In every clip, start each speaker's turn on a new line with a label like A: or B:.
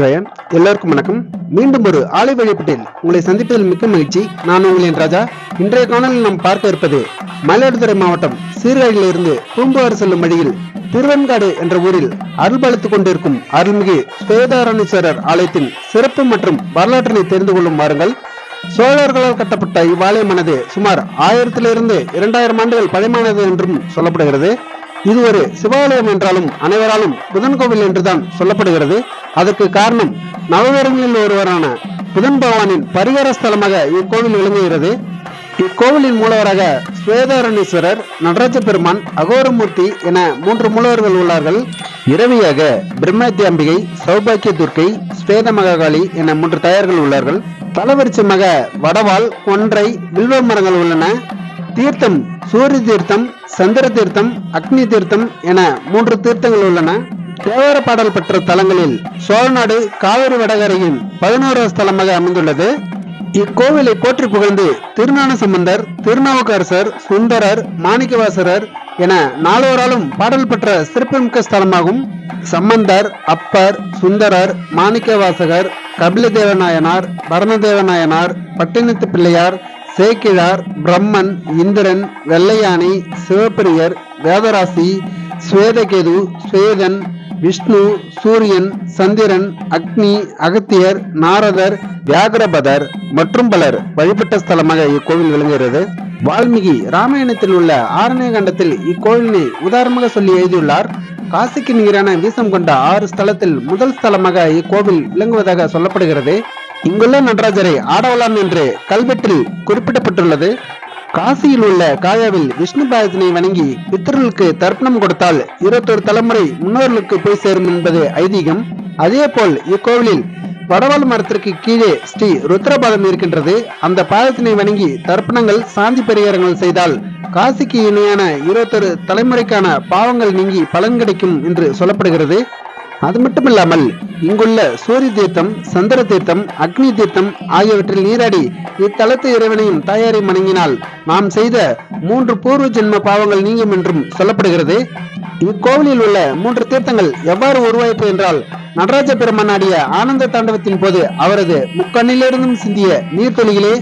A: நமச்சிவாயன் எல்லோருக்கும் வணக்கம். மீண்டும் ஒரு ஆலை வழிபட்டில் உங்களை சந்திப்பதில் மிக்க மகிழ்ச்சி. நான் உங்களின் ராஜா. இன்றைய காணொலியில் நாம் பார்க்க இருப்பது மயிலாடுதுறை மாவட்டம் சீர்காழியிலிருந்து பூம்புகார் செல்லும் வழியில் திருவெண்காடு என்ற ஊரில் அருள்பளித்துக் கொண்டிருக்கும் அருள்மிகு ஸ்வேதாரணீஸ்வரர் ஆலயத்தின் சிறப்பு மற்றும் வரலாற்றினை தெரிந்து கொள்ளும் வாருங்கள். சோழர்களால் கட்டப்பட்ட இவ்வாலயமானது சுமார் ஆயிரத்திலிருந்து இரண்டாயிரம் ஆண்டுகள் பழமையானது என்றும் சொல்லப்படுகிறது. இது ஒரு சிவாலயம் என்றாலும் அனைவராலும் புதன் கோவில் என்றுதான் சொல்லப்படுகிறது. அதற்கு காரணம் நவவேரங்களில் ஒருவரான புதன் பகவானின் பரிகார ஸ்தலமாக இக்கோவில் விளங்குகிறது. இக்கோவிலின் மூலவராக ஸ்வேதாரணீஸ்வரர் நடராஜ பெருமான் அகோரமூர்த்தி என மூன்று மூலவர்கள் உள்ளார்கள். இரவியாக பிரம்மத்தியாம்பிகை சௌபாக்கிய துர்க்கை ஸ்வேத மகாகாளி என மூன்று தயார்கள் உள்ளார்கள். தலவரிச்சமாக வடவால் ஒன்றை வில்வ மரங்கள் உள்ளன. தீர்த்தம் சூரிய தீர்த்தம் சந்திர தீர்த்தம் அக்னி தீர்த்தம் என மூன்று தீர்த்தங்கள் உள்ளன. தேவார பாடல் பெற்ற தலங்களில் சோழநாடு காவிரி வடகரையின் பதினோராவது ஸ்தலமாக அமைந்துள்ளது. இக்கோவிலை போற்றி புகழ்ந்து திருநான சம்பந்தர் திருநாவுக்கரசர் சுந்தரர் மாணிக்கவாசரர் என நால்வராலும் பாடல் பெற்ற சிறப்புமிக்க ஸ்தலமாகும். சம்பந்தர் அப்பர் சுந்தரர் மாணிக்கவாசகர் கபிலதேவநாயனார் பரணதேவநாயனார் பட்டினத்து பிள்ளையார் சேக்கிழார் பிரம்மன் இந்திரன் வெள்ளையானை சிவப்பிரியர் வேதராசி ஸ்வேதகேது ஸ்வேதன் விஷ்ணு சூரியன் சந்திரன் அக்னி அகத்தியர் நாரதர் வியாகரபதர் மற்றும் பலர். வழிபட்ட ஸ்தலமாக இக்கோவில் விளங்குகிறது. வால்மீகி ராமாயணத்தில் உள்ள ஆரண்ய கண்டத்தில் இக்கோவிலினை உதாரணமாக சொல்லி எழுதியுள்ளார். காசிக்கு நிகரான வீசம் கொண்ட ஆறு ஸ்தலத்தில் முதல் ஸ்தலமாக இக்கோவில் விளங்குவதாக சொல்லப்படுகிறது. இங்குள்ள நடராஜரை ஆடவலாம் என்று கல்வெட்டில் குறிப்பிடப்பட்டுள்ளது. காசியில் உள்ள காயாவில் விஷ்ணு பாதத்தினை வணங்கி பித்தர்களுக்கு தர்ப்பணம் கொடுத்தால் இருபத்தொரு தலைமுறை முன்னோர்களுக்கு போய் சேரும் என்பது ஐதீகம். அதே போல் இக்கோவிலில் வடவாள் மரத்திற்கு கீழே ஸ்ரீ ருத்ரபாதம் இருக்கின்றது. அந்த பாதத்தினை வணங்கி தர்ப்பணங்கள் சாந்தி பரிகாரங்கள் செய்தால் காசிக்கு இணையான இருபத்தொரு தலைமுறைக்கான பாவங்கள் நீங்கி பலன் கிடைக்கும் என்று சொல்லப்படுகிறது. அது மட்டுமில்லாமல் இங்குள்ள சூரிய தீர்த்தம் சந்திர தீர்த்தம் அக்னி தீர்த்தம் ஆகியவற்றில் நீராடி இத்தலத்து இறைவனையும் தாயாரை வணங்கினால் நாம் செய்த மூன்று பூர்வ ஜென்ம பாவங்கள் நீங்கும் என்றும் சொல்லப்படுகிறது. இக்கோவிலில் உள்ள மூன்று தீர்த்தங்கள் எவ்வாறு உருவாயிற்று என்றால் நடராஜ பெருமான் ஆடிய ஆனந்த தாண்டவத்தின் போது அவரது முக்கண்ணிலிருந்தும் சிந்திய நீர்த்துளிகளே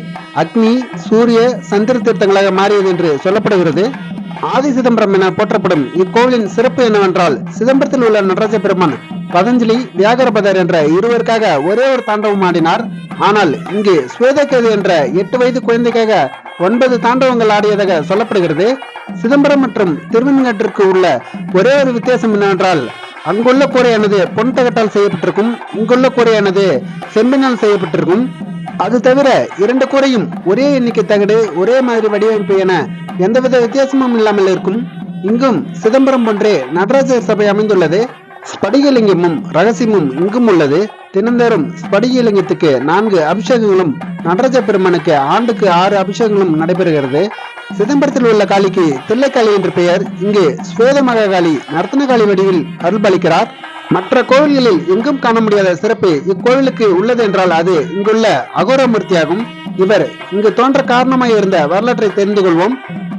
A: அக்னி சூரிய சந்திர தீர்த்தங்களாக மாறியது என்று சொல்லப்படுகிறது. ஆதி சிதம்பரம் என போற்றப்படும் இக்கோவிலின் சிறப்பு என்னவென்றால் சிதம்பரத்தில் உள்ள நடராஜ பெருமான் பதஞ்சலி வியாகரபதர் என்ற இருவருக்காக ஒரே ஒரு தாண்டவம் ஆடினார். ஆனால் இங்கு ஸ்வேதகேது என்ற எட்டு வயது குழந்தைக்காக ஒன்பது தாண்டவங்கள் ஆடியதாக சொல்லப்படுகிறது. சிதம்பரம் மற்றும் திருவெண்காட்டிற்கு உள்ள ஒரே ஒரு வித்தியாசம் என்னவென்றால் அங்குள்ள கூரையானது பொன் தகட்டால் செய்யப்பட்டிருக்கும் இங்குள்ள கூரையானது செம்பினால் செய்யப்பட்டிருக்கும். அது தவிர இரண்டு கூரையும் ஒரே எண்ணிக்கை தகடு ஒரே மாதிரி வடிவமைப்பு என எந்தவித வித்தியாசமும் இல்லாமல் இருக்கும். இங்கும் சிதம்பரம் போன்றே நடராஜர் சபை அமைந்துள்ளது. ஸ்படிகலிங்கமும் ரகசியமும் இங்கும் உள்ளது தினந்தோறும் ஸ்படிகலிங்கத்துக்கு நான்கு அபிஷேகங்களும் நடராஜ பெருமானுக்கு ஆண்டுக்கு ஆறு அபிஷேகங்களும் நடைபெறுகிறது. சிதம்பரத்தில் உள்ள காளிக்கு தில்லைக்காளி என்று பெயர். இங்கு ஸ்வேதமக காளி நர்த்தனகாளி வடிவில் அருள்பளிக்கிறார். மற்ற கோவில்களில் எங்கும் காண முடியாத சிறப்பு இக்கோவிலுக்கு உள்ளது என்றால் அது இங்குள்ள அகோரமூர்த்தியாகும். இவர் இங்கு தோன்ற காரணமாக இருந்த வரலாற்றை தெரிந்து கொள்வோம்.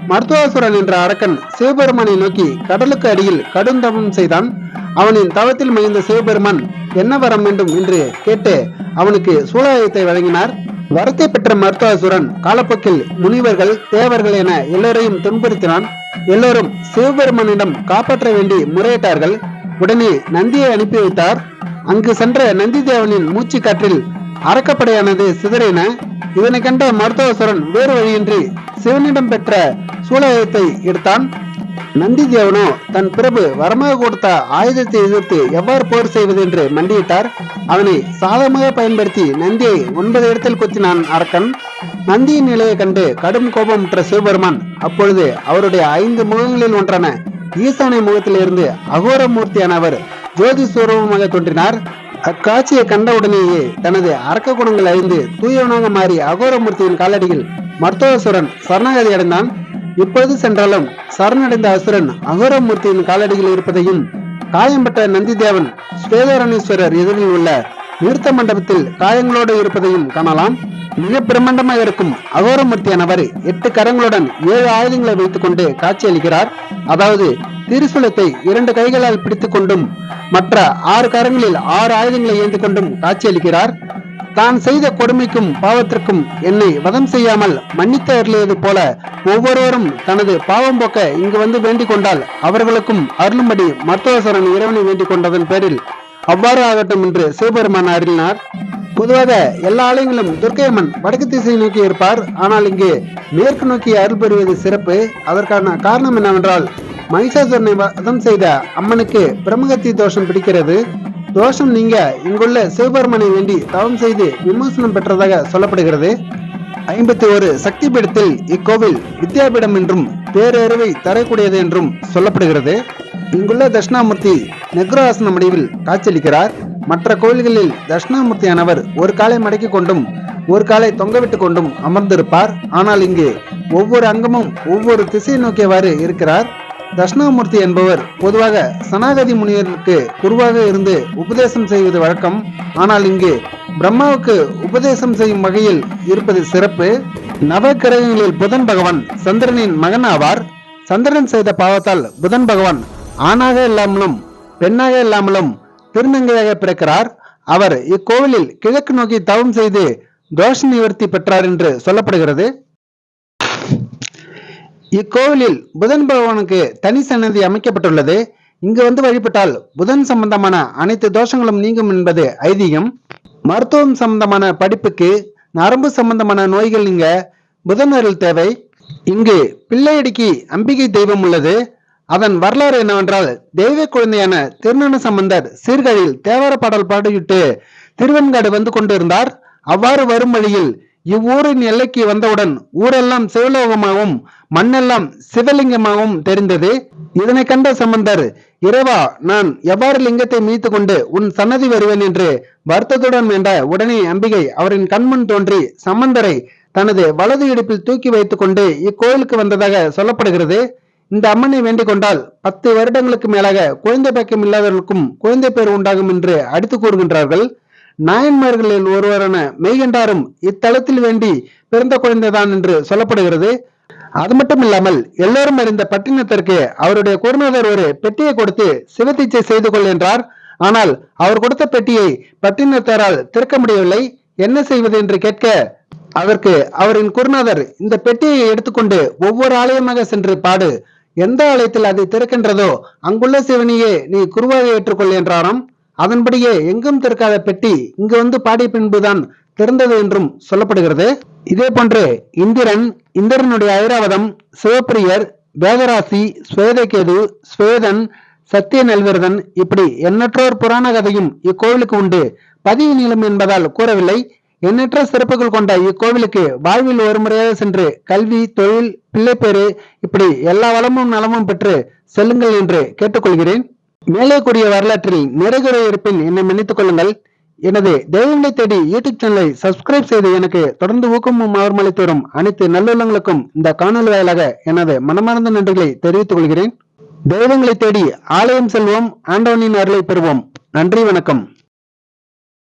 A: மருத்துவாசுரன் என்ற அரக்கன் சிவபெருமானை நோக்கி கடலுக்கு அடியில் கடும் தவம் செய்தான். அவனின் தவத்தில் மகிழ்ந்த சிவபெருமான் என்ன வரம் வேண்டும் என்று கேட்டு அவனுக்கு சூழாயத்தை வழங்கினார். வரத்தை பெற்ற மருத்துவாசுரன் காலப்போக்கில் முனிவர்கள் தேவர்கள் என எல்லோரையும் துன்புறுத்தினான். எல்லோரும் சிவபெருமானிடம் காப்பாற்ற வேண்டி முறையிட்டார்கள். உடனே நந்தியை அனுப்பி வைத்தார். அங்கு சென்ற நந்தி தேவனின் மூச்சு காற்றில் அரக்கப்படையானது சிதறின. இதனை கண்ட மருத்துவசுரன் வேறு வழியின்றி சிவனிடம் பெற்ற சூழாயத்தை எடுத்தான். நந்தி தேவனோ தன் பிரபு வரமாக கொடுத்த ஆயுதத்தை எதிர்த்து எவ்வாறு போர் செய்வது என்று மண்டியிட்டார். அவனை சாதகமாக பயன்படுத்தி நந்தியை ஒன்பது இடத்தில் குத்தினான் அரக்கன். நந்தியின் நிலையை கண்டு கடும் கோபமுற்ற சிவபெருமான் அப்பொழுது அவருடைய ஐந்து முகங்களில் ஒன்றான. ஈசானை முகத்திலிருந்து அகோர மூர்த்தியான அவர் ஜோதி சுரூபமாக தோன்றினார். அக்காட்சியை கண்டவுடனேயே தனது அரக்க குணங்கள் அறிந்து தூயவனாக மாறி அகோரமூர்த்தியின் காலடியில் மருத்துவசுரன் சரணாகதி அடைந்தான். இப்பொழுது சென்றாலும் சரணடைந்த அசுரன் அகோரமூர்த்தியின் காலடியில் இருப்பதையும் காயம்பட்ட நந்திதேவன் ஸ்வேதாரணீஸ்வரர் எதிரில் உள்ள நிறுத்த மண்டபத்தில் காயங்களோடு இருப்பதையும் காணலாம். மிக பிரம்மாண்டமாக இருக்கும் அகோரமூர்த்தியானவர் எட்டு கரங்களுடன் ஏழு ஆயுதங்களை வைத்துக் கொண்டு காட்சியளிக்கிறார். அதாவது திருசுலத்தை இரண்டு கைகளால் பிடித்துக் கொண்டும் மற்ற ஆறு கரங்களில் ஆறு ஆயுதங்களை ஏந்தி கொண்டும் காட்சியளிக்கிறார். தான் செய்த கொடுமைக்கும் பாவத்திற்கும் என்னை வதம் செய்யாமல் மன்னித்து அருளியது போல ஒவ்வொருவரும் தனது பாவம் போக்க இங்கு வந்து வேண்டிக் கொண்டால் அவர்களுக்கும் அருளும்படி மருத்துவசரன் இறைவனை வேண்டிக் கொண்டதன் பேரில் அவ்வாறு ஆகட்டும் என்று சிவபெருமான் அருளினார். பொதுவாக எல்லா ஆலயங்களும் துர்க்கையம்மன் வடக்கு திசை நோக்கி இருப்பார். ஆனால் இங்கு மேற்கு நோக்கி அருள் பெறுவது சிறப்பு. அதற்கான காரணம் என்னவென்றால் மகிஷாசுரனை வதம் செய்த அம்மனுக்கு பிரம்மகத்தி தோஷம் பிடிக்கிறது. தோஷம் நீங்க இங்குள்ள சிவபெருமனை வேண்டி தவம் செய்து விமோசனம் பெற்றதாக சொல்லப்படுகிறது. ஐம்பத்தி ஒரு சக்தி பீடத்தில் இக்கோவில் வித்யாபீடம் என்றும் பேரறிவை தரக்கூடியது என்றும் சொல்லப்படுகிறது. இங்குள்ள தட்சிணாமூர்த்தி நெக்ரோஆசன முடிவில் காட்சியளிக்கிறார். மற்ற கோவில்களில் தட்சிணாமூர்த்தியானவர் ஒரு காலை மடக்கி கொண்டும் ஒரு காலை தொங்கவிட்டு கொண்டும் அமர்ந்திருப்பார். ஆனால் இங்கு ஒவ்வொரு அங்கமும் ஒவ்வொரு திசை நோக்கியவாறு இருக்கிறார். தட்சிணாமூர்த்தி என்பவர் பொதுவாக சனாகதி முனிவருக்கு குருவாக இருந்து உபதேசம் செய்வது வழக்கம். ஆனால் இங்கு பிரம்மாவுக்கு உபதேசம் செய்யும் வகையில் இருப்பது சிறப்பு. நவக்கிரகங்களில் புதன் பகவான் சந்திரனின் மகன் ஆவார் சந்திரன் செய்த பாவத்தால் புதன் பகவான் ஆணாக இல்லாமலும் பெண்ணாக இல்லாமலும் திருநங்கையாக பிறக்கிறார். அவர் இக்கோவிலில் கிழக்கு நோக்கி தவம் செய்து தோஷ நிவர்த்தி பெற்றார் என்று சொல்லப்படுகிறது. இக்கோவிலில் புதன் பகவானுக்கு தனி சன்னதி அமைக்கப்பட்டுள்ளது. இங்கு வந்து வழிபட்டால் புதன் சம்பந்தமான அனைத்து தோஷங்களும் நீங்கும் என்பது ஐதீகம். மருத்துவம் சம்பந்தமான படிப்புக்கு நரம்பு சம்பந்தமான நோய்கள் நீங்க புதன் அருள் தேவை. இங்கு பிள்ளையடிக்கு அம்பிகை தெய்வம் உள்ளது. அதன் வரலாறு என்னவென்றால் தெய்வ குழந்தையான திருநன சம்பந்தர் சீர்காழியில் தேவார பாடல் பாடிவிட்டு திருவெண்காடு வந்து கொண்டிருந்தார். அவ்வாறு வரும் வழியில் இவ்வூரின் எல்லைக்கு வந்தவுடன் ஊரெல்லாம் சிவலோகமாகவும் மண்ணெல்லாம் சிவலிங்கமாகவும் தெரிந்தது. இதனை கண்ட சம்பந்தர் இறைவா நான் எவ்வாறு லிங்கத்தை மீத்து கொண்டு உன் சன்னதி வருவேன்? என்று வருத்தத்துடன் வேண்ட உடனே அம்பிகை அவரின் கண்முன் தோன்றி சம்பந்தரை தனது வலது இடுப்பில் தூக்கி வைத்துக் கொண்டு இக்கோயிலுக்கு வந்ததாக சொல்லப்படுகிறது. இந்த அம்மனை வேண்டிக் கொண்டால் பத்து வருடங்களுக்கு மேலாக குழந்தை பக்கம் இல்லாதவர்களுக்கும் குழந்தை பேர் உண்டாகும் என்று அடித்து கூறுகின்றார்கள். நாயன்மார்களில் ஒருவரான மெய்கண்டாரும் இத்தலத்தில் வேண்டி பிறந்த குழந்தைதான் என்று சொல்லப்படுகிறது. அது மட்டும் இல்லாமல் எல்லோரும் அறிந்த பட்டினத்திற்கு அவருடைய குருநாதர் ஒரு பெட்டியை கொடுத்து சிவத்தீச்சை செய்து கொள் என்றார். ஆனால் அவர் கொடுத்த பெட்டியை பட்டினத்தாரால் திறக்க முடியவில்லை. என்ன செய்வது என்று கேட்க அதற்கு அவரின் குருநாதர் இந்த பெட்டியை எடுத்துக்கொண்டு ஒவ்வொரு ஆலயமாக சென்று பாடு எந்த ஆலயத்தில் அதை திறக்கின்றதோ அங்குள்ள சிவனியே நீ குருவாக ஏற்றுக்கொள் என்றாராம். அதன்படியே எங்கும் திறக்காத பெட்டி இங்கு வந்து பாடிய பின்புதான் திறந்தது என்றும் சொல்லப்படுகிறது. இதே போன்று இந்திரன் இந்திரனுடைய ஐராவதம் சிவப்பிரியர் வேதராசி ஸ்வேதகேது ஸ்வேதன் சத்திய நல்விரதன் இப்படி எண்ணற்றோர் புராண கதையும் இக்கோவிலுக்கு உண்டு. பதிவு நீளம் என்பதால் கூறவில்லை. எண்ணற்ற சிறப்புகள் கொண்ட இக்கோவிலுக்கு வாழ்வில் ஒரு முறையாக சென்று கல்வி தொழில் பிள்ளைப்பேறு இப்படி எல்லா வளமும் நலமும் பெற்று செல்லுங்கள் என்று கேட்டுக்கொள்கிறேன். மேலே கூடிய வரலாற்றில் நிறைகுறை இருப்பின் என்னை மன்னித்துக் கொள்ளுங்கள். எனது தெய்வங்களை தேடி யூடியூப் சேனலை சப்ஸ்கிரைப் செய்து எனக்கு தொடர்ந்து ஊக்கமும் ஆர்மளித்து வரும் அனைத்து நல்லுள்ளங்களுக்கும் இந்த காணொலி வாயிலாக எனது மனமார்ந்த நன்றிகளை தெரிவித்துக் கொள்கிறேன். தெய்வங்களை தேடி ஆலயம் செல்வோம் ஆண்டவனின் அருளை பெறுவோம். நன்றி வணக்கம்.